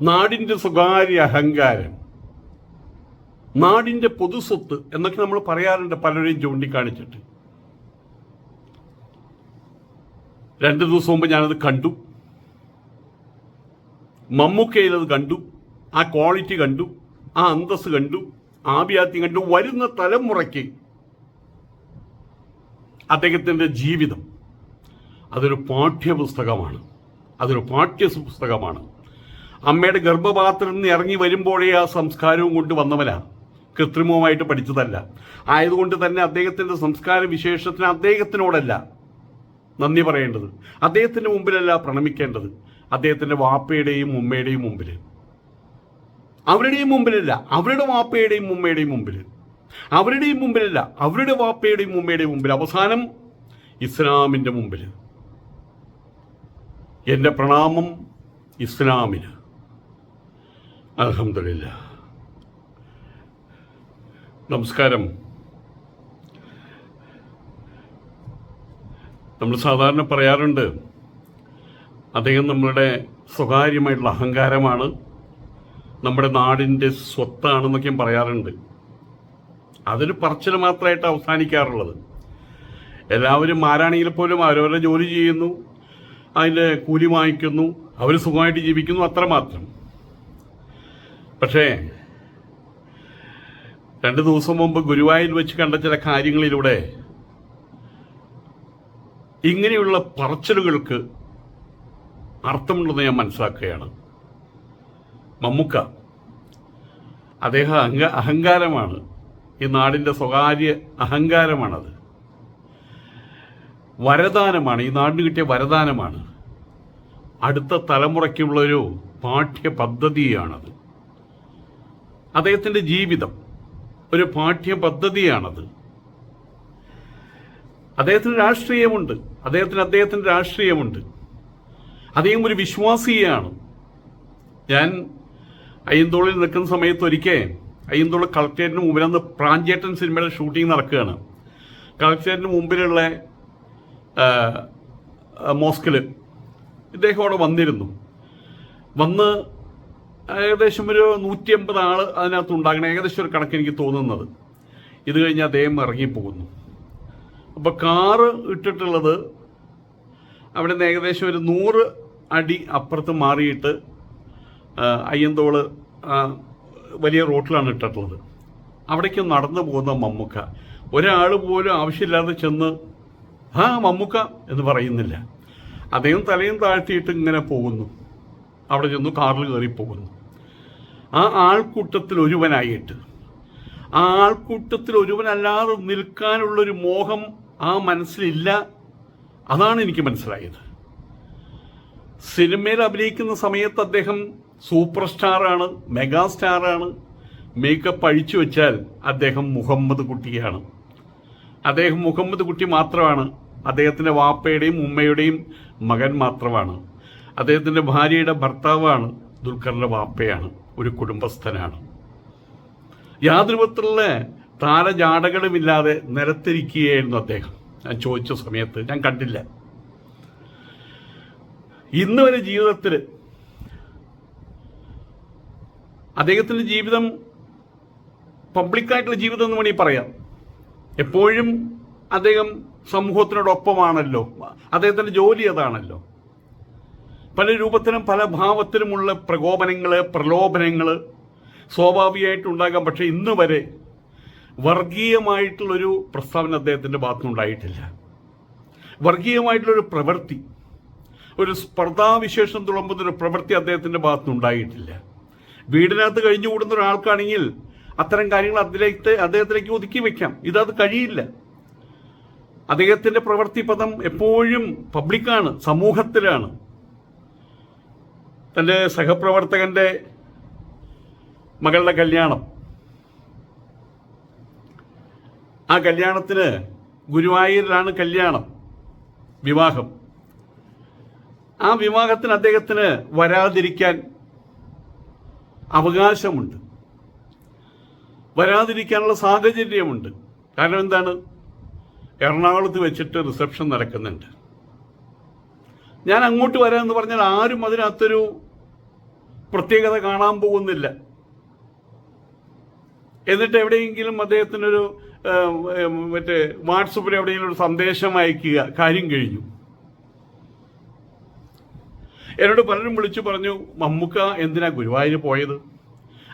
നാടിന്റെ സ്വകാര്യ അഹങ്കാരം നാടിന്റെ പൊതുസ്വത്ത് എന്നൊക്കെ നമ്മൾ പറയാറുണ്ട് പലരെയും ചൂണ്ടിക്കാണിച്ചിട്ട്. രണ്ട് ദിവസം മുമ്പ് ഞാനത് കണ്ടു. മമ്മൂക്കയിലത് കണ്ടു. ആ ക്വാളിറ്റി കണ്ടു. ആ അന്തസ് കണ്ടു. ആഭിയാത്യം കണ്ടു. വരുന്ന തലമുറയ്ക്ക് അദ്ദേഹത്തിന്റെ ജീവിതം അതൊരു പാഠ്യപുസ്തകമാണ്. അതൊരു പാഠ്യ പുസ്തകമാണ് അമ്മയുടെ ഗർഭപാത്രത്തിൽ നിന്ന് ഇറങ്ങി വരുമ്പോഴേ ആ സംസ്കാരവും കൊണ്ട് വന്നവനാണ് കൃത്രിമവുമായിട്ട് പഠിച്ചതല്ല. ആയതുകൊണ്ട് തന്നെ അദ്ദേഹത്തിന്റെ സംസ്കാര വിശേഷത്തിന് അദ്ദേഹത്തിനോടല്ല നന്ദി പറയേണ്ടത്. അദ്ദേഹത്തിന്റെ മുമ്പിലല്ല പ്രണമിക്കേണ്ടത്. അദ്ദേഹത്തിന്റെ വാപ്പയുടെയും ഉമ്മയുടെയും മുമ്പിൽ അവരുടെയും മുമ്പിലല്ല അവരുടെ വാപ്പയുടെയും ഉമ്മയുടെയും മുമ്പിൽ അവരുടെയും മുമ്പിലല്ല അവരുടെ വാപ്പയുടെയും ഉമ്മയുടെയും മുമ്പിൽ അവസാനം ഇസ്ലാമിന്റെ മുമ്പിൽ എന്റെ പ്രണാമം ഇസ്ലാമിന്. അലഹമില്ല നമസ്കാരം. നമ്മൾ സാധാരണ പറയാറുണ്ട് അദ്ദേഹം നമ്മളുടെ സ്വകാര്യമായിട്ടുള്ള അഹങ്കാരമാണ് നമ്മുടെ നാടിന്റെ സ്വത്താണെന്നൊക്കെയും പറയാറുണ്ട്. അതൊരു പറച്ചിൽ മാത്രമായിട്ട് അവസാനിക്കാറുള്ളത്. എല്ലാവരും ആരാണെങ്കിൽ പോലും അവരവരുടെ ജോലി ചെയ്യുന്നു അതിന്റെ കൂലി വാങ്ങിക്കുന്നു അവർ സുഖമായിട്ട് ജീവിക്കുന്നു അത്രമാത്രം. പക്ഷേ രണ്ട് ദിവസം മുമ്പ് ഗുരുവായൂർ വെച്ച് കണ്ട ചില കാര്യങ്ങളിലൂടെ ഇങ്ങനെയുള്ള പറച്ചിലുകൾക്ക് അർത്ഥമുണ്ടെന്ന് ഞാൻ മനസ്സിലാക്കുകയാണ്. മമ്മുക്ക അദ്ദേഹം അഹങ്ക അഹങ്കാരമാണ്. ഈ നാടിന്റെ സ്വകാര്യ അഹങ്കാരമാണത്. വരദാനമാണ് ഈ നാടിന് കിട്ടിയ വരദാനമാണ്. അടുത്ത തലമുറയ്ക്കുള്ളൊരു പാഠ്യ പദ്ധതിയാണത് അദ്ദേഹത്തിന്റെ ജീവിതം ഒരു പാഠ്യ പദ്ധതിയാണത് അദ്ദേഹത്തിന് രാഷ്ട്രീയമുണ്ട്. അദ്ദേഹത്തിന് അദ്ദേഹത്തിന്റെ രാഷ്ട്രീയമുണ്ട്. അദ്ദേഹം ഒരു വിശ്വാസിയാണ്. ഞാൻ അയ്യന്തോളിൽ നിൽക്കുന്ന സമയത്ത് ഒരിക്കൽ അയ്യന്തോൾ കളക്ടറേറ്റിന് മുമ്പിൽ അന്ന് പ്രാഞ്ചേട്ടൻ സിനിമയുടെ ഷൂട്ടിംഗ് നടക്കുകയാണ്. കളക്ടറേറ്റിന് മുമ്പിലുള്ള മോസ്കിൽ ഇദ്ദേഹം അവിടെ വന്നിരുന്നു. വന്ന് ഏകദേശം ഒരു നൂറ്റി അമ്പത് ആൾ അതിനകത്ത് ഉണ്ടാകണം. ഏകദേശം ഒരു കണക്ക് എനിക്ക് തോന്നുന്നത്. ഇത് കഴിഞ്ഞ് അദ്ദേഹം ഇറങ്ങിപ്പോകുന്നു. അപ്പോൾ കാറ് ഇട്ടിട്ടുള്ളത് അവിടെ നിന്ന് ഏകദേശം ഒരു നൂറ് അടി അപ്പുറത്ത് മാറിയിട്ട് അയ്യന്തോൾ വലിയ റോട്ടിലാണ് ഇട്ടിട്ടുള്ളത്. അവിടേക്ക് നടന്നു പോകുന്ന മമ്മൂക്ക. ഒരാൾ പോലും ആവശ്യമില്ലാതെ ചെന്ന് ആ മമ്മൂക്ക എന്ന് പറയുന്നില്ല. അദ്ദേഹം തലയും താഴ്ത്തിയിട്ട് ഇങ്ങനെ പോകുന്നു. അവിടെ ചെന്നു കാറിൽ കയറി പോകുന്നു ആ ആൾക്കൂട്ടത്തിൽ ഒരുവനായിട്ട്. ആ ആൾക്കൂട്ടത്തിൽ ഒരുവനല്ലാതെ നിൽക്കാനുള്ളൊരു മോഹം ആ മനസ്സിലില്ല. അതാണ് എനിക്ക് മനസ്സിലായത്. സിനിമയിൽ അഭിനയിക്കുന്ന സമയത്ത് അദ്ദേഹം സൂപ്പർ സ്റ്റാറാണ് മെഗാ സ്റ്റാറാണ്. മേക്കപ്പ് അഴിച്ചു വെച്ചാൽ അദ്ദേഹം മുഹമ്മദ് കുട്ടിയാണ്. അദ്ദേഹം മുഹമ്മദ് കുട്ടി മാത്രമാണ്. അദ്ദേഹത്തിന്റെ വാപ്പയുടെയും ഉമ്മയുടെയും മകൻ മാത്രമാണ്. അദ്ദേഹത്തിന്റെ ഭാര്യയുടെ ഭർത്താവാണ് ദുൽഖറിന്റെ വാപ്പയാണ്. ഒരു കുടുംബസ്ഥനാണ്. യാതൊരു വിധത്തിലുള്ള താരജാടകളുമില്ലാതെ നിരത്തിരിക്കുകയായിരുന്നു അദ്ദേഹം. ഞാൻ ചോദിച്ച സമയത്ത് ഞാൻ കണ്ടില്ല. ഇന്ന് വരെ ജീവിതത്തിൽ അദ്ദേഹത്തിന്റെ ജീവിതം പബ്ലിക്കായിട്ടുള്ള ജീവിതം എന്ന് വേണമെങ്കിൽ പറയാം. എപ്പോഴും അദ്ദേഹം സമൂഹത്തിനോടൊപ്പമാണല്ലോ. അദ്ദേഹത്തിന്റെ ജോലി അതാണല്ലോ. പല രൂപത്തിലും പല ഭാവത്തിലുമുള്ള പ്രകോപനങ്ങൾ പ്രലോഭനങ്ങൾ സ്വാഭാവികമായിട്ടുണ്ടാകാം. പക്ഷേ ഇന്ന് വരെ വർഗീയമായിട്ടുള്ളൊരു പ്രസ്താവന അദ്ദേഹത്തിന്റെ ഭാഗത്തുനിന്നുണ്ടായിട്ടില്ല. വർഗീയമായിട്ടുള്ളൊരു പ്രവൃത്തി ഒരു സ്പർദ്ധാവിശേഷം തുളമ്പുന്ന ഒരു പ്രവൃത്തി അദ്ദേഹത്തിന്റെ ഭാഗത്തുനിന്നുണ്ടായിട്ടില്ല. വീടിനകത്ത് കഴിഞ്ഞുകൂടുന്ന ഒരാൾക്കാണെങ്കിൽ അത്തരം കാര്യങ്ങൾ അതിലേക്ക് അദ്ദേഹത്തിലേക്ക് ഒതുക്കി വെക്കാം. ഇതത് കഴിയില്ല. അദ്ദേഹത്തിന്റെ പ്രവൃത്തി പദം എപ്പോഴും പബ്ലിക്കാണ് സമൂഹത്തിലാണ്. തന്റെ സഹപ്രവർത്തകന്റെ മകളുടെ കല്യാണം. ആ കല്യാണത്തിന് ഗുരുവായൂരിലാണ് കല്യാണം വിവാഹം. ആ വിവാഹത്തിന് അദ്ദേഹത്തിന് വരാതിരിക്കാൻ അവകാശമുണ്ട്. വരാതിരിക്കാനുള്ള സാഹചര്യമുണ്ട്. കാരണം എന്താണ്? എറണാകുളത്ത് വെച്ചിട്ട് റിസപ്ഷൻ നടക്കുന്നുണ്ട്. ഞാൻ അങ്ങോട്ട് വരാമെന്ന് പറഞ്ഞാൽ ആരും അതിനകത്തൊരു പ്രത്യേകത കാണാൻ പോകുന്നില്ല. എന്നിട്ട് എവിടെയെങ്കിലും അദ്ദേഹത്തിനൊരു മറ്റേ വാട്സപ്പിൽ എവിടെയെങ്കിലും ഒരു സന്ദേശം അയക്കുക. കാര്യം കഴിഞ്ഞു. എന്നോട് പലരും വിളിച്ചു പറഞ്ഞു മമ്മുക്ക എന്തിനാ ഗുരുവായൂർ പോയത്?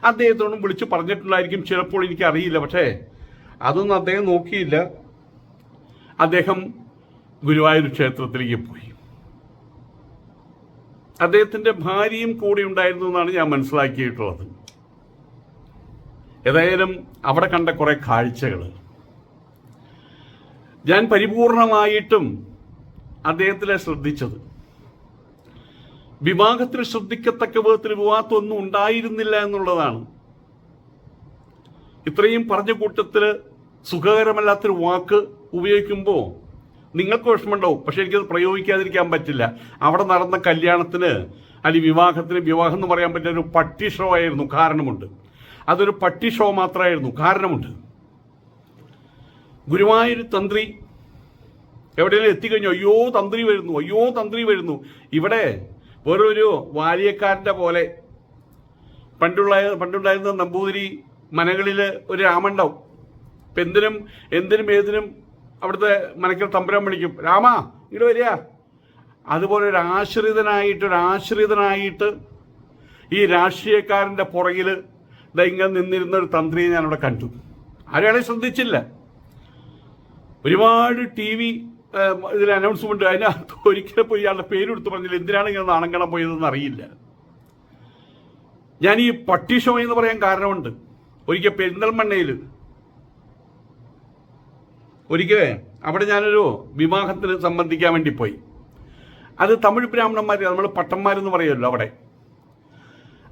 അദ്ദേഹത്തോടും വിളിച്ചു പറഞ്ഞിട്ടുണ്ടായിരിക്കും ചിലപ്പോൾ എനിക്ക് അറിയില്ല പക്ഷേ അതൊന്നും അദ്ദേഹം നോക്കിയില്ല. അദ്ദേഹം ഗുരുവായൂർ ക്ഷേത്രത്തിലേക്ക് പോയി. അദ്ദേഹത്തിന്റെ ഭാര്യയും കൂടി ഉണ്ടായിരുന്നു എന്നാണ് ഞാൻ മനസ്സിലാക്കിയിട്ടുള്ളത്. ഏതായാലും അവിടെ കണ്ട കുറെ കാഴ്ചകൾ. ഞാൻ പരിപൂർണമായിട്ടും അദ്ദേഹത്തിലെ ശ്രദ്ധിച്ചത്. വിവാഹത്തിന് ശ്രദ്ധിക്കത്തക്ക വിധത്തിൽ വിവാഹത്തൊന്നും ഉണ്ടായിരുന്നില്ല എന്നുള്ളതാണ്. ഇത്രയും പറഞ്ഞ കൂട്ടത്തിൽ സുഖകരമല്ലാത്തൊരു വാക്ക് ഉപയോഗിക്കുമ്പോൾ നിങ്ങൾക്ക് വിഷമമുണ്ടാവും പക്ഷെ എനിക്കത് പ്രയോഗിക്കാതിരിക്കാൻ പറ്റില്ല. അവിടെ നടന്ന കല്യാണത്തിന് അല്ലെങ്കിൽ വിവാഹത്തിന് വിവാഹം എന്ന് പറയാൻ പറ്റിയ ഒരു പട്ടി ഷോ ആയിരുന്നു കാരണമുണ്ട്. അതൊരു പട്ടി ഷോ മാത്രമായിരുന്നു കാരണമുണ്ട്. ഗുരുവായൂർ തന്ത്രി എവിടെയെങ്കിലും എത്തിക്കഴിഞ്ഞു അയ്യോ തന്ത്രി വരുന്നു അയ്യോ തന്ത്രി വരുന്നു. ഇവിടെ വേറൊരു വാലിയക്കാരന്റെ പോലെ പണ്ടുള്ള പണ്ടുണ്ടായിരുന്ന നമ്പൂതിരി മനകളിൽ ഒരു രാമുണ്ടാവും എന്തിനും എന്തിനും ഏതിനും അവിടുത്തെ മനക്കൽ തമ്പുരാൻ വിളിക്കും രാമ ഇങ്ങോട്ട് വരിക. അതുപോലെ ഒരു ആശ്രിതനായിട്ട് ഒരു ആശ്രിതനായിട്ട് ഈ രാഷ്ട്രീയക്കാരന്റെ പുറകിൽ ഇങ്ങനെ നിന്നിരുന്ന ഒരു തന്ത്രിയെ ഞാൻ അവിടെ കണ്ടു ആരെയാളെ ശ്രദ്ധിച്ചില്ല. ഒരുപാട് ടി വി ഇതിൽ അനൗൺസ്മെന്റ് അതിനകത്ത് ഒരിക്കലും പോയി ഇയാളുടെ പേരെടുത്ത് പറഞ്ഞില്ല. എന്തിനാണ് ഇങ്ങനെ നാണങ്കണം പോയതെന്ന് അറിയില്ല. ഞാൻ ഈ പട്ടി ഷോ എന്ന് പറയാൻ കാരണമുണ്ട്. ഒരിക്കൽ പെരിന്തൽമണ്ണയിൽ ഒരിക്കൽ അവിടെ ഞാനൊരു വിവാഹത്തിന് സംബന്ധിക്കാൻ വേണ്ടി പോയി. അത് തമിഴ് ബ്രാഹ്മണന്മാർ നമ്മൾ പട്ടന്മാരെന്ന് പറയുമല്ലോ അവിടെ.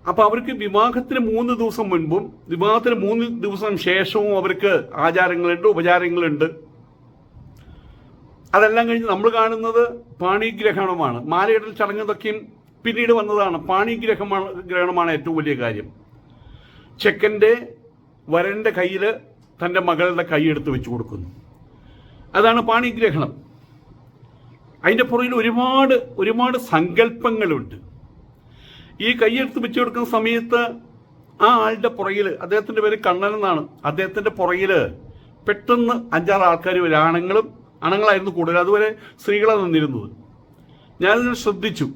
അപ്പോൾ അവർക്ക് വിവാഹത്തിന് മൂന്ന് ദിവസം മുൻപും വിവാഹത്തിന് മൂന്ന് ദിവസം ശേഷവും അവർക്ക് ആചാരങ്ങളുണ്ട് ഉപചാരങ്ങളുണ്ട്. അതെല്ലാം കഴിഞ്ഞ് നമ്മൾ കാണുന്നത് പാണിഗ്രഹണമാണ്. മാലയിടൽ ചടങ്ങുതൊക്കെയും പിന്നീട് വന്നതാണ്. പാണിഗ്രഹമാണ് ഗ്രഹണമാണ് ഏറ്റവും വലിയ കാര്യം. ചെക്കന്റെ വരന്റെ കയ്യിൽ തന്റെ മകളുടെ കൈ എടുത്ത് വെച്ച് കൊടുക്കുന്നു. അതാണ് പാണിഗ്രഹണം. അതിന്റെ പുറയിൽ ഒരുപാട് ഒരുപാട് സങ്കല്പങ്ങളുണ്ട്. ഈ കൈയെടുത്ത് വെച്ചു കൊടുക്കുന്ന സമയത്ത് ആ ആളുടെ പുറകിൽ അദ്ദേഹത്തിന്റെ പേര് കണ്ണൻ എന്നാണ്. അദ്ദേഹത്തിന്റെ പുറകിൽ പെട്ടെന്ന് അഞ്ചാറ് ആൾക്കാർ വരും. ആണുങ്ങളും ആണുങ്ങളായിരുന്നു കൂടുതൽ. അതുവരെ സ്ത്രീകളാണ് നിന്നിരുന്നത്. ഞാനതിനെ ശ്രദ്ധിച്ചു.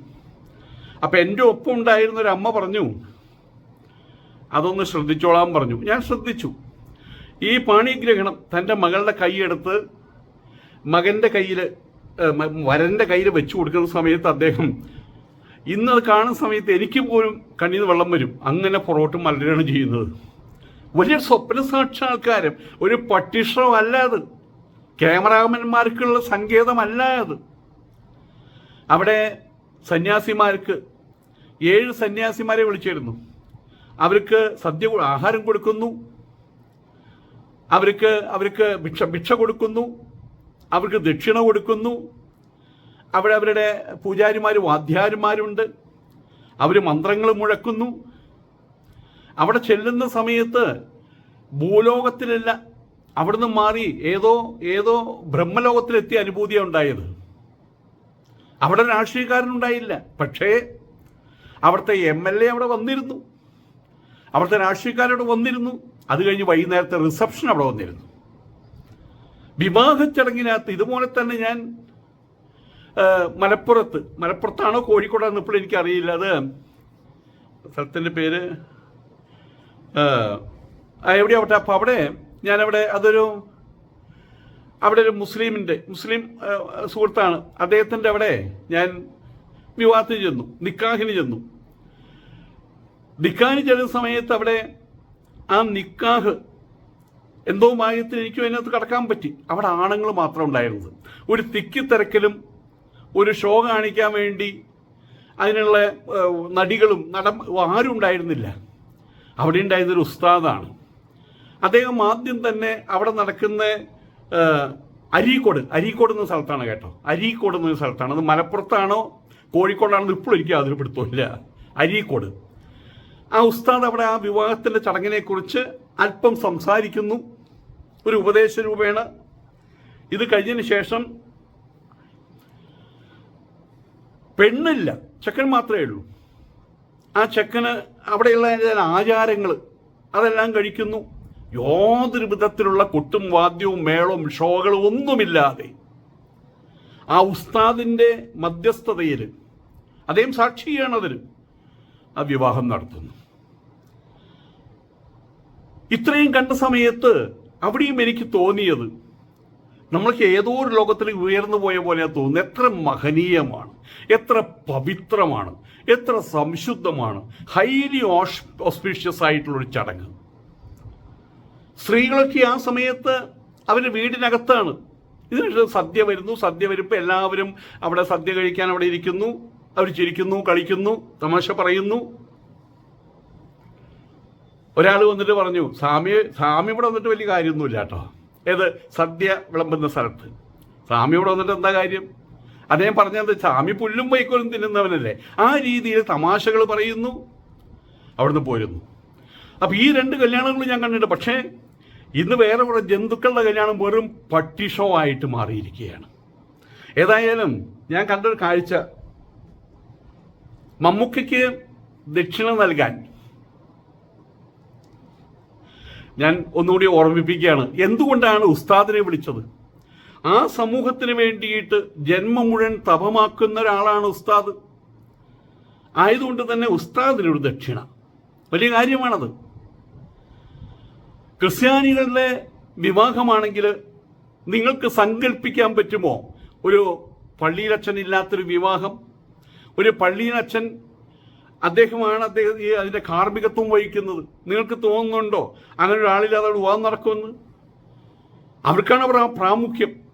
അപ്പം എന്റെ ഒപ്പം ഉണ്ടായിരുന്ന ഒരു അമ്മ പറഞ്ഞു അതൊന്ന് ശ്രദ്ധിച്ചോളാൻ പറഞ്ഞു. ഞാൻ ശ്രദ്ധിച്ചു. ഈ പാണിഗ്രഹണം തന്റെ മകളുടെ കൈയെടുത്ത് മകന്റെ കയ്യിൽ വരന്റെ കയ്യിൽ വെച്ചു കൊടുക്കുന്ന സമയത്ത് അദ്ദേഹം ഇന്നത് കാണുന്ന സമയത്ത് എനിക്ക് പോലും കണ്ണിൽ വെള്ളം വരും. അങ്ങനെ പുറകോട്ട് മലരുകയാണ് ചെയ്യുന്നത്. വലിയ സ്വപ്ന സാക്ഷാത്കാരം ഒരു അല്ല അത്. ക്യാമറാമാന്മാർക്കുള്ള സങ്കേതമല്ല അത്. അവിടെ സന്യാസിമാർക്ക് ഏഴ് സന്യാസിമാരെ വിളിച്ചിരുന്നു. അവർക്ക് സദ്യ ആഹാരം കൊടുക്കുന്നു. അവർക്ക് അവർക്ക് ഭിക്ഷ ഭിക്ഷ കൊടുക്കുന്നു. അവർക്ക് ദക്ഷിണ കൊടുക്കുന്നു. അവിടെ അവരുടെ പൂജാരിമാരും വാദ്യാരിമാരുണ്ട് അവർ മന്ത്രങ്ങൾ മുഴക്കുന്നു. അവിടെ ചെല്ലുന്ന സമയത്ത് ഭൂലോകത്തിലല്ല അവിടുന്ന് മാറി ഏതോ ഏതോ ബ്രഹ്മലോകത്തിലെത്തിയ അനുഭൂതിയാണ് ഉണ്ടായത്. അവിടെ രാഷ്ട്രീയക്കാരനുണ്ടായില്ല. പക്ഷേ അവിടുത്തെ എം എൽ എ അവിടെ വന്നിരുന്നു. അവിടുത്തെ രാഷ്ട്രീയക്കാരവിടെ വന്നിരുന്നു. അത് കഴിഞ്ഞ് വൈകുന്നേരത്തെ റിസപ്ഷൻ അവിടെ വന്നിരുന്നു. വിവാഹ ചടങ്ങിനകത്ത് ഇതുപോലെ തന്നെ ഞാൻ മലപ്പുറത്ത് മലപ്പുറത്താണോ കോഴിക്കോടാണെന്ന് ഇപ്പോൾ എനിക്കറിയില്ല. അത് സ്ഥലത്തിന്റെ പേര് എവിടെയാവട്ടെ അപ്പോൾ അവിടെ? ഞാനവിടെ അതൊരു അവിടെ ഒരു മുസ്ലിമിന്റെ മുസ്ലിം സുഹൃത്താണ്. അദ്ദേഹത്തിന്റെ അവിടെ ഞാൻ വിവാഹത്തിന് ചെന്നു നിക്കാഹിന് ചെന്നു. നിക്കാഹിന് ചെല്ലുന്ന സമയത്ത് അവിടെ ആ നിക്കാഹ് എന്തോ ഭാഗ്യത്തിൽ എനിക്കും അതിനകത്ത് കടക്കാൻ പറ്റി. അവിടെ ആണുങ്ങൾ മാത്രം ഉണ്ടായിരുന്നത്. ഒരു തിക്കി തിരക്കലും ഒരു ഷോ കാണിക്കാൻ വേണ്ടി അതിനുള്ള നടികളും നട ആരും ഉണ്ടായിരുന്നില്ല. അവിടെ ഉണ്ടായിരുന്നൊരു ഉസ്താദാണ്. അദ്ദേഹം ആദ്യം തന്നെ അവിടെ നടക്കുന്ന അരീക്കോട് അരീക്കോട് എന്ന സ്ഥലത്താണ് കേട്ടോ. അരീക്കോട് എന്ന സ്ഥലത്താണ്. അത് മലപ്പുറത്താണോ കോഴിക്കോടാണെന്ന് ഇപ്പോഴും എനിക്ക് പിടുത്തമില്ല അരീക്കോട്. ആ ഉസ്താദ് അവിടെ ആ വിവാഹത്തിന്റെ ചടങ്ങിനെക്കുറിച്ച് അല്പം സംസാരിക്കുന്നു. ഒരു ഉപദേശ രൂപേണ ഇത് കഴിഞ്ഞതിന് ശേഷം പെണ്ണില്ല ചെക്കൻ മാത്രമേ ഉള്ളൂ. ആ ചെക്കന് അവിടെയുള്ള ആചാരങ്ങൾ അതെല്ലാം കഴിക്കുന്നു. യാതൊരു വിധത്തിലുള്ള കൊട്ടും വാദ്യവും മേളവും ഷോകളും ഒന്നുമില്ലാതെ ആ ഉസ്താദിന്റെ മധ്യസ്ഥതയിൽ അദ്ദേഹം സാക്ഷിയാണ് അതിന് ആ വിവാഹം നടത്തുന്നു. ഇത്രയും കണ്ട സമയത്ത് അവിടെയും എനിക്ക് തോന്നിയത് നമ്മൾക്ക് ഏതോ ഒരു ലോകത്തിൽ ഉയർന്നു പോയ പോലെയാണ് തോന്നുന്നത് എത്ര മഹനീയമാണ് എത്ര പവിത്രമാണ് എത്ര സംശുദ്ധമാണ് ഹൈലി ഓഷ് ഓസ്പീഷ്യസ് ആയിട്ടുള്ളൊരു ചടങ്ങ്. സ്ത്രീകളൊക്കെ ആ സമയത്ത് അവരുടെ വീടിനകത്താണ്. ഇതിന് സദ്യ വരുന്നു സദ്യ വരുമ്പോൾ എല്ലാവരും അവിടെ സദ്യ കഴിക്കാൻ അവിടെ ഇരിക്കുന്നു അവർ ചിരിക്കുന്നു കളിക്കുന്നു തമാശ പറയുന്നു. ഒരാൾ വന്നിട്ട് പറഞ്ഞു സ്വാമി സ്വാമി ഇവിടെ വന്നിട്ട് വലിയ കാര്യമൊന്നുമില്ല കേട്ടോ. ഏത് സദ്യ വിളമ്പുന്ന സ്ഥലത്ത്. സ്വാമി ഇവിടെ വന്നിട്ട് എന്താ കാര്യം? അദ്ദേഹം പറഞ്ഞത് സ്വാമി പുല്ലും വൈക്കോലും തിന്നുന്നവനല്ലേ. ആ രീതിയിൽ തമാശകൾ പറയുന്നു. അവിടുന്ന് പോരുന്നു. അപ്പൊ ഈ രണ്ട് കല്യാണങ്ങളും ഞാൻ കണ്ടിട്ടുണ്ട്. പക്ഷേ ഇന്ന് വേറെ കുറെ ജന്തുക്കളുടെ കല്യാണം വെറും പട്ടി ഷോ ആയിട്ട് മാറിയിരിക്കുകയാണ്. ഏതായാലും ഞാൻ കണ്ടൊരു കാഴ്ച. മമ്മൂക്കയ്ക്ക് ദക്ഷിണ നൽകാൻ ഞാൻ ഒന്നുകൂടി ഓർമ്മിപ്പിക്കുകയാണ്. എന്തുകൊണ്ടാണ് ഉസ്താദിനെ വിളിച്ചത്? ആ സമൂഹത്തിന് വേണ്ടിയിട്ട് ജന്മം മുഴുവൻ തപമാക്കുന്ന ഒരാളാണ് ഉസ്താദ്. ആയതുകൊണ്ട് തന്നെ ഉസ്താദിനൊരു ദക്ഷിണ. വലിയ കാര്യമാണത്. ക്രിസ്ത്യാനികളുടെ വിവാഹമാണെങ്കിൽ നിങ്ങൾക്ക് സങ്കല്പിക്കാൻ പറ്റുമോ? ഒരു പള്ളിയിലച്ഛൻ ഇല്ലാത്തൊരു വിവാഹം ഒരു പള്ളിയിലച്ഛൻ അദ്ദേഹമാണ് അദ്ദേഹം ഈ അതിന്റെ കാർമ്മികത്വം വഹിക്കുന്നത്. നിങ്ങൾക്ക് തോന്നുന്നുണ്ടോ? അങ്ങനെ ഒരാളില്ലാതെ അവിടെ വിവാഹം നടക്കുമെന്ന്? അവർക്കാണ് അവർ ആ പ്രാമുഖ്യം.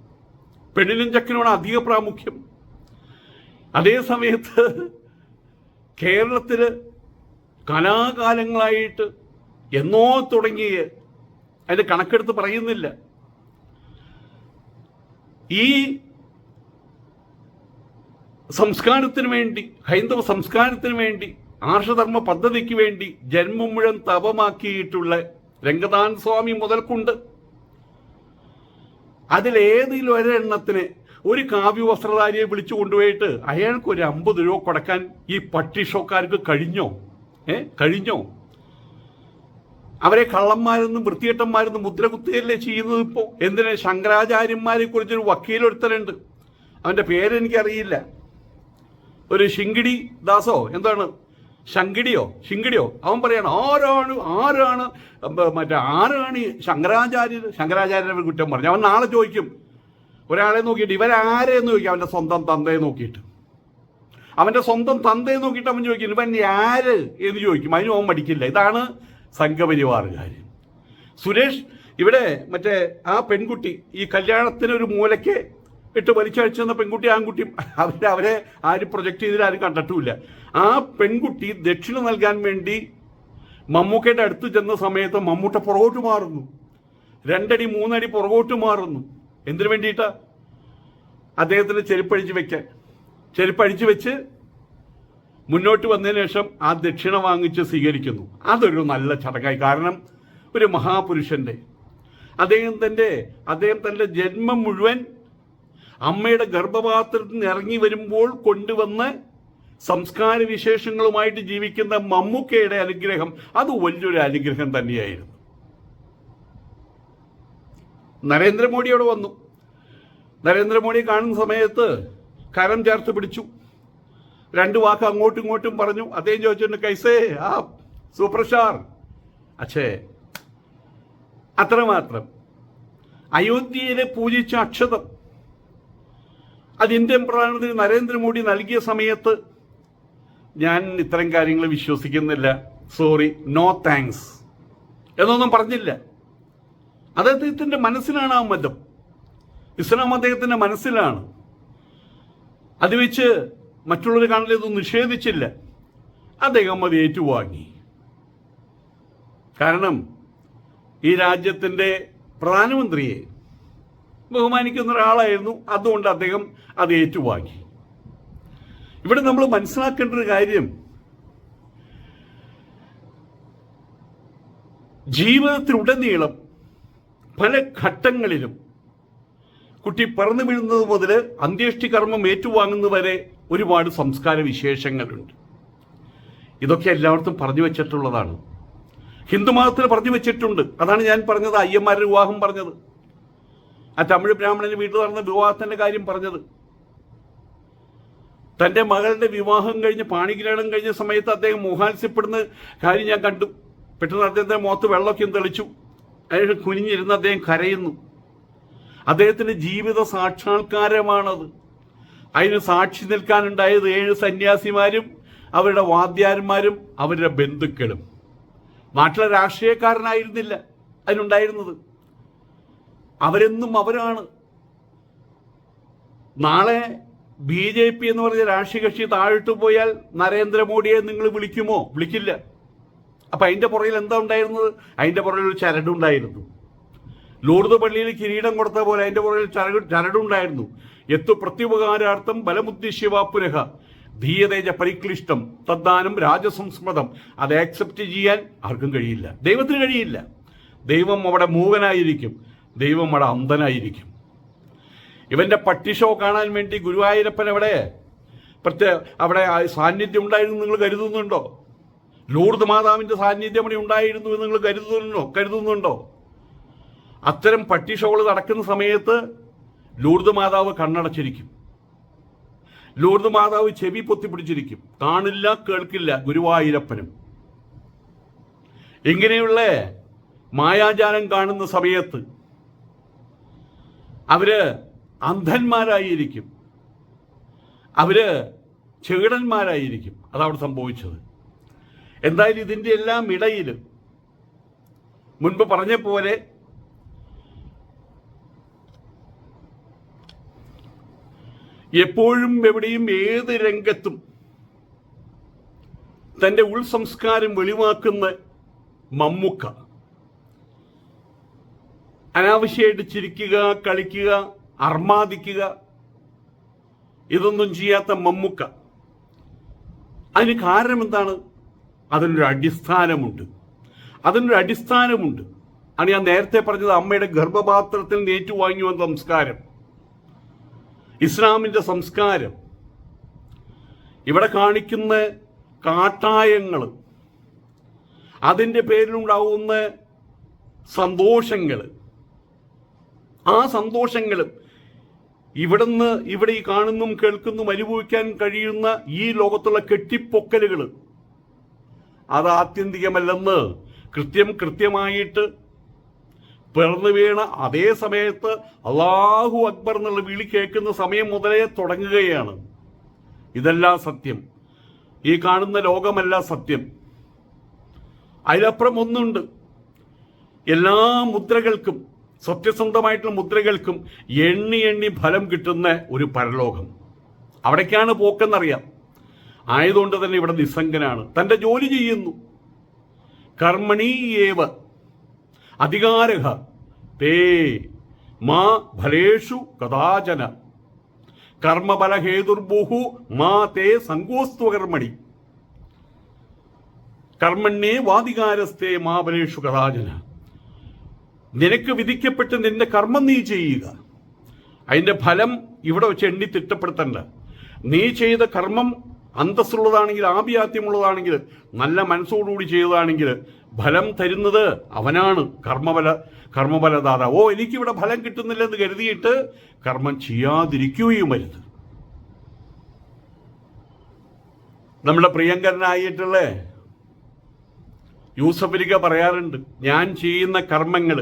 പെണ്ണിനും ചക്കനുമാണ് അധിക പ്രാമുഖ്യം. അതേ സമയത്ത് കേരളത്തിൽ കലാകാലങ്ങളായിട്ട് എന്നോ തുടങ്ങിയ അതിന്റെ കണക്കെടുത്ത് പറയുന്നില്ല. ഈ സംസ്കാരത്തിന് വേണ്ടി ഹൈന്ദവ സംസ്കാരത്തിന് വേണ്ടി ആർഷധർമ്മ പദ്ധതിക്ക് വേണ്ടി ജന്മം മുഴുവൻ തപമാക്കിയിട്ടുള്ള രംഗദാൻ സ്വാമി മുതൽക്കുണ്ട്. അതിലേതെങ്കിലും ഒരെണ്ണത്തിന് ഒരു കാവ്യ വസ്ത്രധാരിയെ വിളിച്ചു കൊണ്ടുപോയിട്ട് അയാൾക്ക് ഒരു അമ്പത് രൂപ കൊടുക്കാൻ ഈ പട്ടി ഷോക്കാർക്ക് കഴിഞ്ഞോ? ഏ കഴിഞ്ഞോ? അവരെ കള്ളന്മാരെന്നും വൃത്തികെട്ടന്മാരെന്നും മുദ്ര കുത്തുകയല്ലേ ചെയ്യുന്നത് ഇപ്പോൾ എന്തിനാ ശങ്കരാചാര്യന്മാരെ കുറിച്ചൊരു വക്കീലൊരുത്തരുണ്ട്. അവന്റെ പേരെനിക്കറിയില്ല. ഒരു ശിങ്കിടി ദാസോ? എന്താണ്? ശങ്കിടിയോ? ശിങ്കിടിയോ? അവൻ പറയാണ് ആരാണ്? ആരാണ്? മറ്റേ ആരാണ് ഈ ശങ്കരാചാര്യർ ശങ്കരാചാര്യനെ കുറ്റം പറഞ്ഞു. അവൻ നാളെ ചോദിക്കും. ഒരാളെ നോക്കിയിട്ട് ഇവരാരെന്ന് ചോദിക്കും അവന്റെ സ്വന്തം തന്തയെ നോക്കിയിട്ട്. അവന്റെ സ്വന്തം തന്തയെ നോക്കിയിട്ട് അവൻ ചോദിക്കും ഇവൻ ആര്? എന്ന് ചോദിക്കും. അതിന് അവൻ മടിക്കില്ല. ഇതാണ് സംഘപരിവാറുകാർ സുരേഷ് ഇവിടെ മറ്റേ ആ പെൺകുട്ടി ഈ കല്യാണത്തിന് ഒരു മൂലയ്ക്ക് ഇട്ട് വലിച്ചഴിച്ചെന്ന പെൺകുട്ടി ആൺകുട്ടി അവരെ അവരെ ആരും പ്രൊജക്ട് ചെയ്തിട്ട് ആരും കണ്ടിട്ടുമില്ല. ആ പെൺകുട്ടി ദക്ഷിണ നൽകാൻ വേണ്ടി മമ്മൂക്കയുടെ അടുത്ത് ചെന്ന സമയത്ത് മമ്മൂട്ട പുറകോട്ട് മാറുന്നു. രണ്ടടി മൂന്നടി പുറകോട്ട് മാറുന്നു. എന്തിനു വേണ്ടിയിട്ടാ? അദ്ദേഹത്തിന് ചെരുപ്പഴിച്ച് വെക്കാൻ. ചെരുപ്പഴിച്ച് വെച്ച് മുന്നോട്ട് വന്നതിന് ശേഷം ആ ദക്ഷിണ വാങ്ങിച്ച് സ്വീകരിക്കുന്നു. അതൊരു നല്ല ചടങ്ങായി. കാരണം ഒരു മഹാപുരുഷന്റെ അദ്ദേഹം തന്റെ അദ്ദേഹം തന്റെ ജന്മം മുഴുവൻ അമ്മയുടെ ഗർഭപാത്രത്തിൽ നിന്ന് ഇറങ്ങി വരുമ്പോൾ കൊണ്ടുവന്ന് സംസ്കാര വിശേഷങ്ങളുമായിട്ട് ജീവിക്കുന്ന മമ്മൂക്കയുടെ അനുഗ്രഹം അത് വലിയൊരു അനുഗ്രഹം തന്നെയായിരുന്നു. നരേന്ദ്രമോദി അവിടെ വന്നു. നരേന്ദ്രമോദി കാണുന്ന സമയത്ത് കരം ചേർത്ത് പിടിച്ചു. രണ്ട് വാക്ക് അങ്ങോട്ടും ഇങ്ങോട്ടും പറഞ്ഞു. അദ്ദേഹം ചോദിച്ചിട്ടുണ്ട് കൈസേ ആ സൂപ്രഷാർ അച്ഛേ അത്രമാത്രം. അയോധ്യയിലെ പൂജിച്ച അക്ഷതം അത് ഇന്ത്യൻ പ്രധാനമന്ത്രി നരേന്ദ്രമോദി നൽകിയ സമയത്ത് ഞാൻ ഇത്തരം കാര്യങ്ങൾ വിശ്വസിക്കുന്നില്ല. സോറി നോ താങ്ക്സ് എന്നൊന്നും പറഞ്ഞില്ല. അദ്ദേഹത്തിന്റെ മനസ്സിലാണ് ആ മതം. ഇസ്ലാം അദ്ദേഹത്തിന്റെ മനസ്സിലാണ്. അത് വെച്ച് മറ്റുള്ളവർ കാണാൻ ഇതൊന്നും നിഷേധിച്ചില്ല. അദ്ദേഹം അത് ഏറ്റുവാങ്ങി. കാരണം ഈ രാജ്യത്തിന്റെ പ്രധാനമന്ത്രിയെ ബഹുമാനിക്കുന്ന ഒരാളായിരുന്നു. അതുകൊണ്ട് അദ്ദേഹം അത് ഏറ്റുവാങ്ങി. ഇവിടെ നമ്മൾ മനസ്സിലാക്കേണ്ട ഒരു കാര്യം. ജീവിതത്തിലുടനീളം പല ഘട്ടങ്ങളിലും കുട്ടി പറന്നു വീഴുന്നത് മുതൽ അന്ത്യേഷ്ടി കർമ്മം ഏറ്റുവാങ്ങുന്നവരെ ഒരുപാട് സംസ്കാര വിശേഷങ്ങളുണ്ട്. ഇതൊക്കെ എല്ലായിടത്തും പറഞ്ഞു വെച്ചിട്ടുള്ളതാണ്. ഹിന്ദു മതത്തിൽ പറഞ്ഞു വെച്ചിട്ടുണ്ട്. അതാണ് ഞാൻ പറഞ്ഞത്. അയ്യന്മാരുടെ വിവാഹം പറഞ്ഞത്. ആ തമിഴ് ബ്രാഹ്മണന് വീട്ടിൽ നടന്ന വിവാഹത്തിന്റെ കാര്യം പറഞ്ഞത്. തന്റെ മകളുടെ വിവാഹം കഴിഞ്ഞ് പാണിഗ്രഹണം കഴിഞ്ഞ സമയത്ത് അദ്ദേഹം മോഹാത്സ്യപ്പെടുന്ന കാര്യം ഞാൻ കണ്ടു. പെട്ടെന്ന് അദ്ദേഹത്തിന്റെ മുഖത്ത് വെള്ളമൊക്കെ തെളിച്ചു. അയാൾ കുനിഞ്ഞിരുന്ന് അദ്ദേഹം കരയുന്നു. അദ്ദേഹത്തിന്റെ ജീവിത സാക്ഷാത്കാരമാണത്. അതിന് സാക്ഷി നിൽക്കാനുണ്ടായത് ഏഴ് സന്യാസിമാരും അവരുടെ വാദ്യാന്മാരും അവരുടെ ബന്ധുക്കളും. നാട്ടിലെ രാഷ്ട്രീയക്കാരനായിരുന്നില്ല അതിനുണ്ടായിരുന്നത്. അവരെന്നും അവരാണ്. നാളെ ബി ജെ പി എന്ന് പറഞ്ഞ രാഷ്ട്രീയ കക്ഷി താഴിട്ട് പോയാൽ നരേന്ദ്രമോദിയെ നിങ്ങൾ വിളിക്കുമോ? വിളിക്കില്ല. അപ്പൊ അതിന്റെ പുറകിൽ എന്താ ഉണ്ടായിരുന്നത്? അതിന്റെ പുറകിൽ ഒരു ചരടുണ്ടായിരുന്നു ലൂർദ് പള്ളിയിൽ കിരീടം കൊടുത്ത പോലെ അതിന്റെ പുറകിൽ ചരട് ചരടുണ്ടായിരുന്നു എത്തു പ്രത്യുപകാരാർത്ഥം ബലമുദ്ദിശ്യവാ പുനഃ ധീയതേജ പരിക്ലിഷ്ടം തദ്ദാനം രാജസംസ്മൃതം. അത് ആക്സെപ്റ്റ് ചെയ്യാൻ ആർക്കും കഴിയില്ല. ദൈവത്തിന് കഴിയില്ല. ദൈവം അവിടെ മൂകനായിരിക്കും. ദൈവം അവിടെ അന്ധനായിരിക്കും. ഇവന്റെ പട്ടി ഷോ കാണാൻ വേണ്ടി ഗുരുവായൂരപ്പൻ അവിടെ പ്രത്യേക അവിടെ സാന്നിധ്യം ഉണ്ടായിരുന്നു നിങ്ങൾ കരുതുന്നുണ്ടോ? ലൂർദ് മാതാവിന്റെ സാന്നിധ്യം അവിടെ ഉണ്ടായിരുന്നു എന്ന് നിങ്ങൾ കരുതുന്നുണ്ടോ? കരുതുന്നുണ്ടോ? അത്തരം പട്ടി ഷോകൾ നടക്കുന്ന സമയത്ത് ലൂർദ് മാതാവ് കണ്ണടച്ചിരിക്കും. ലൂർദ് മാതാവ് ചെവി പൊത്തിപ്പിടിച്ചിരിക്കും കാണില്ല കേൾക്കില്ല ഗുരുവായൂരപ്പനും. ഇങ്ങനെയുള്ള മായാജാലം കാണുന്ന സമയത്ത് അവർ അന്ധന്മാരായിരിക്കും. അവർ ചെകിടന്മാരായിരിക്കും. അതവിടെ സംഭവിച്ചത്. എന്തായാലും ഇതിന്റെ എല്ലാം ഇടയിൽ മുൻപ് പറഞ്ഞ പോലെ എപ്പോഴും എവിടെയും ഏത് രംഗത്തും തന്റെ ഉൾസംസ്കാരം വെളിവാക്കുന്ന മമ്മുക്ക. അനാവശ്യമായിട്ട് ചിരിക്കുക കളിക്കുക അർമാദിക്കുക ഇതൊന്നും ചെയ്യാത്ത മമ്മുക്ക. അതിന് കാരണം എന്താണ് അതിനൊരു അടിസ്ഥാനമുണ്ട്. അതിനൊരു അടിസ്ഥാനമുണ്ട്. ആണ് ഞാൻ നേരത്തെ പറഞ്ഞത് അമ്മയുടെ ഗർഭപാത്രത്തിൽ നേറ്റുവാങ്ങി വന്ന സംസ്കാരം. ഇസ്ലാമിന്റെ സംസ്കാരം. ഇവിടെ കാണിക്കുന്ന കാട്ടായങ്ങൾ അതിന്റെ പേരിലുണ്ടാവുന്ന സന്തോഷങ്ങൾ ആ സന്തോഷങ്ങളും ഇവിടുന്ന് ഇവിടെ ഈ കാണുന്നും കേൾക്കുന്നും അനുഭവിക്കാൻ കഴിയുന്ന ഈ ലോകത്തുള്ള കെട്ടിപ്പൊക്കലുകൾ അത് ആത്യന്തികമല്ലെന്ന് കൃത്യം കൃത്യമായിട്ട് പിറന്നു വീണ അതേ സമയത്ത് അള്ളാഹു അക്ബർ എന്നുള്ള വിളി കേൾക്കുന്ന സമയം മുതലേ തുടങ്ങുകയാണ്. ഇതെല്ലാം സത്യം. ഈ കാണുന്ന ലോകമല്ല സത്യം. അതിലപ്പുറം ഒന്നുണ്ട്. എല്ലാ മുദ്രകൾക്കും സത്യസന്ധമായിട്ടുള്ള മുദ്രകൾക്കും എണ്ണി എണ്ണി ഫലം കിട്ടുന്ന ഒരു പരലോകം. അവിടേക്കാണ് പോക്കെന്നറിയാം. ആയതുകൊണ്ട് തന്നെ ഇവിടെ നിസ്സംഗനാണ്. തന്റെ ജോലി ചെയ്യുന്നു. കർമ്മണീയേവ അധികാരഹ. തേ മാ ഫലേഷു കഥാചന. കർമ്മബലഹേതുർബുഹു മാ തേ സങ്കോസ്ത്വകർമ്മണി കർമ്മണ്യേ വാധികാരസ്ഥേ മാ ഫലേഷു കഥാചന. നിനക്ക് വിധിക്കപ്പെട്ട് നിന്റെ കർമ്മം നീ ചെയ്യുക. അതിന്റെ ഫലം ഇവിടെ വെച്ച് എണ്ണി തിട്ടപ്പെടുത്തണ്ട. നീ ചെയ്ത കർമ്മം അന്തസ്സുള്ളതാണെങ്കിൽ ആഭിയാത്യമുള്ളതാണെങ്കിൽ നല്ല മനസ്സോടുകൂടി ചെയ്തതാണെങ്കിൽ ഫലം തരുന്നത് അവനാണ്. കർമ്മബല കർമ്മബലദാത ഓ എനിക്കിവിടെ ഫലം കിട്ടുന്നില്ലെന്ന് കരുതിയിട്ട് കർമ്മം ചെയ്യാതിരിക്കുകയും വരുത് നമ്മുടെ പ്രിയങ്കരനായിട്ടുള്ള യൂസഫലിക്ക പറയാറുണ്ട് ഞാൻ ചെയ്യുന്ന കർമ്മങ്ങൾ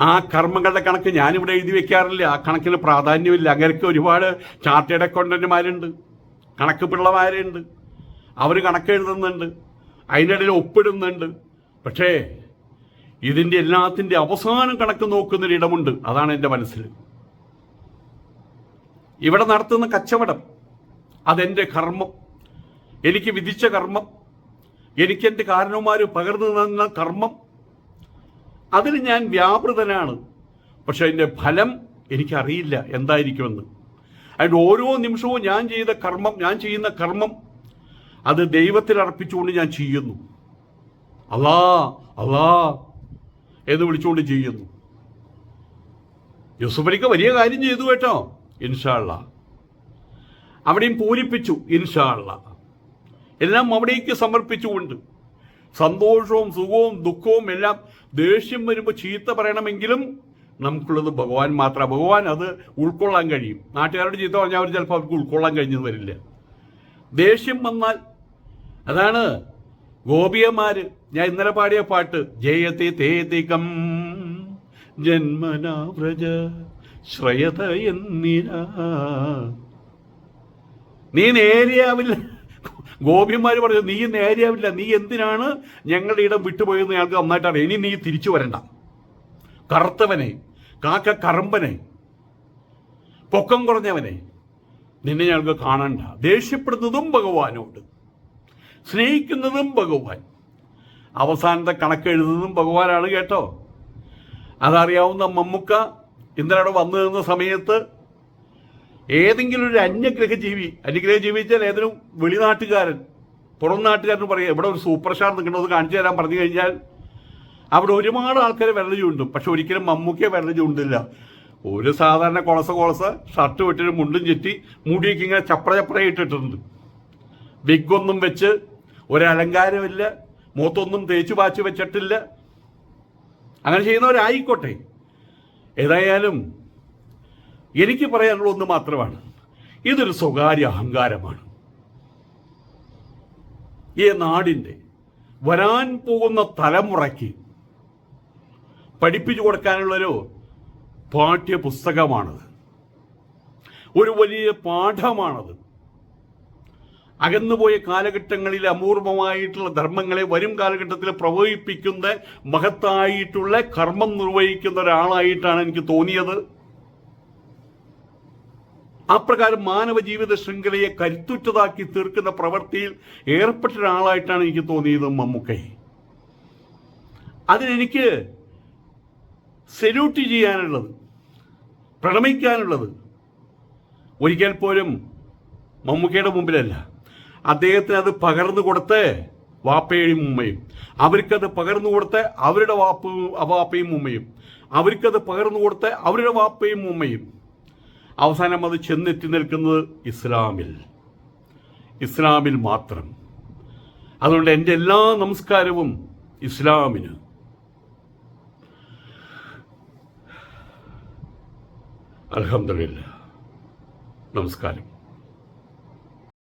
ആ കർമ്മങ്ങളുടെ കണക്ക് ഞാനിവിടെ എഴുതി വെക്കാറില്ല. ആ കണക്കിന് പ്രാധാന്യമില്ല. അങ്ങനെയൊക്കെ ഒരുപാട് ചാർട്ടേഡ് അക്കൗണ്ടന്റുമാരുണ്ട്. കണക്ക് പിള്ളമാരുണ്ട്. അവർ കണക്ക് എഴുതുന്നുണ്ട്. അതിന്റെ ഇടയിൽ ഒപ്പിടുന്നുണ്ട്. പക്ഷേ ഇതിന്റെ എല്ലാത്തിന്റെ അവസാനം കണക്ക് നോക്കുന്നൊരിടമുണ്ട്. അതാണ് എന്റെ മനസ്സിൽ. ഇവിടെ നടത്തുന്ന കച്ചവടം അതെന്റെ കർമ്മം. എനിക്ക് വിധിച്ച കർമ്മം. എനിക്കെന്റെ കാരണവന്മാർ പകർന്നു തന്ന കർമ്മം. അതിൽ ഞാൻ വ്യാപൃതനാണ്. പക്ഷെ അതിന്റെ ഫലം എനിക്കറിയില്ല എന്തായിരിക്കുമെന്ന്. അതിന്റെ ഓരോ നിമിഷവും ഞാൻ ചെയ്ത കർമ്മം ഞാൻ ചെയ്യുന്ന കർമ്മം അത് ദൈവത്തിൽ അർപ്പിച്ചുകൊണ്ട് ഞാൻ ചെയ്യുന്നു. അല്ലാ അല്ലാ എന്ന് വിളിച്ചുകൊണ്ട് ചെയ്യുന്നു. യൂസുഫലിക്ക് വലിയ കാര്യം ചെയ്തു കേട്ടോ ഇൻഷാള്ള അവിടെയും പൂരിപ്പിച്ചു ഇൻഷാള്ള എല്ലാം അവിടേക്ക് സമർപ്പിച്ചുകൊണ്ട് സന്തോഷവും സുഖവും ദുഃഖവും എല്ലാം ദേഷ്യം വരുമ്പോൾ ചീത്ത പറയണമെങ്കിലും നമുക്കുള്ളത് ഭഗവാൻ മാത്രം. ഭഗവാൻ അത് ഉൾക്കൊള്ളാൻ കഴിയും. നാട്ടുകാരോട് ചീത്ത പറഞ്ഞാൽ അവർ ചിലപ്പോൾ അവർക്ക് ഉൾക്കൊള്ളാൻ കഴിഞ്ഞെന്ന് വരില്ല. ദേഷ്യം വന്നാൽ അതാണ് ഗോപിയന്മാര്. ഞാൻ ഇന്നലെ പാടിയ പാട്ട് ജയതി തേതികം ജന്മനാവ്രജ ശ്രയത എന്നിരാ നീ നേരെയാവില്ല. ഗോപിയന്മാര് പറഞ്ഞു നീ നേരെയാവില്ല നീ എന്തിനാണ് ഞങ്ങളുടെ ഇടം വിട്ടുപോയെന്ന് ഞങ്ങൾക്ക് നന്നായിട്ട് അറിയാം. ഇനി നീ തിരിച്ചു വരണ്ട. കറുത്തവനെ കാക്ക കറമ്പനെ പൊക്കം കുറഞ്ഞവനെ നിന്നെ ഞങ്ങൾക്ക് കാണണ്ട. ദേഷ്യപ്പെടുന്നതും ഭഗവാനോട്. സ്നേഹിക്കുന്നതും ഭഗവാൻ. അവസാനത്തെ കണക്ക് എഴുതുന്നതും ഭഗവാനാണ് കേട്ടോ. അതറിയാവുന്ന മമ്മുക്ക ഇന്നലെ വന്നു നിന്ന സമയത്ത് ഏതെങ്കിലും ഒരു അന്യഗ്രഹ അന്യഗ്രഹജീവി അന്യഗ്രഹജീവി വെച്ചാൽ ഏതെങ്കിലും വെളിനാട്ടുകാരൻ പുറം നാട്ടുകാരൻ പറയുക ഇവിടെ ഒരു സൂപ്പർ സ്റ്റാർ നിൽക്കുന്നത് കാണിച്ചു തരാൻ പറഞ്ഞു കഴിഞ്ഞാൽ അവിടെ ഒരുപാട് ആൾക്കാർ വിരൽ ചൂണ്ടും. പക്ഷെ ഒരിക്കലും മമ്മൂക്കിയെ വിരൽ ചൂണ്ടില്ല. ഒരു സാധാരണ കൊളസ കൊളസ ഷർട്ട് വിട്ടിട്ട് മുണ്ടും ചുറ്റി മുടിയൊക്കെ ഇങ്ങനെ ചപ്ര ചപ്പറ ഇട്ടിട്ടുണ്ട്. വിഗൊന്നും വെച്ച് ഒരലങ്കാരമില്ല മുഖത്തൊന്നും തേച്ചു പാച്ചു വെച്ചിട്ടില്ല. അങ്ങനെ ചെയ്യുന്നവരായിക്കോട്ടെ. ഏതായാലും എനിക്ക് പറയാനുള്ള ഒന്ന് മാത്രമാണ്. ഇതൊരു സ്വകാര്യ അഹങ്കാരമാണ്. ഈ നാടിന്റെ വരാൻ പോകുന്ന തലമുറയ്ക്ക് പഠിപ്പിച്ചു കൊടുക്കാനുള്ളൊരു പാഠ്യപുസ്തകമാണത്. ഒരു വലിയ പാഠമാണത്. അകന്നുപോയ കാലഘട്ടങ്ങളിൽ അപൂർവമായിട്ടുള്ള ധർമ്മങ്ങളെ വരും കാലഘട്ടത്തിൽ പ്രവഹിപ്പിക്കുന്ന മഹത്തായിട്ടുള്ള കർമ്മം നിർവഹിക്കുന്ന ഒരാളായിട്ടാണ് എനിക്ക് തോന്നിയത്. അപ്രകാരം മാനവ ജീവിത ശൃംഖലയെ കരുത്തുറ്റതാക്കി തീർക്കുന്ന പ്രവൃത്തിയിൽ ഏർപ്പെട്ട ഒരാളായിട്ടാണ് എനിക്ക് തോന്നിയത് മമ്മൂക്കൈ. അതിനെനിക്ക് സെല്യൂട്ട് ചെയ്യാനുള്ളത് പ്രണമിക്കാനുള്ളത് ഒരിക്കൽ പോലും മമ്മൂക്കയുടെ മുമ്പിലല്ല. അദ്ദേഹത്തിന് അത് പകർന്നു കൊടുത്ത് വാപ്പയും ഉമ്മയും. അവർക്കത് പകർന്നു കൊടുത്ത് അവരുടെ വാപ്പ വാപ്പയും ഉമ്മയും. അവർക്കത് പകർന്നു കൊടുത്ത് അവരുടെ വാപ്പയും ഉമ്മയും. അവസാനം അത് ചെന്നെത്തി നിൽക്കുന്നത് ഇസ്ലാമിൽ. ഇസ്ലാമിൽ മാത്രം. അതുകൊണ്ട് എന്റെ എല്ലാ നമസ്കാരവും ഇസ്ലാമിന്. അലഹമില്ല നമസ്കാരം.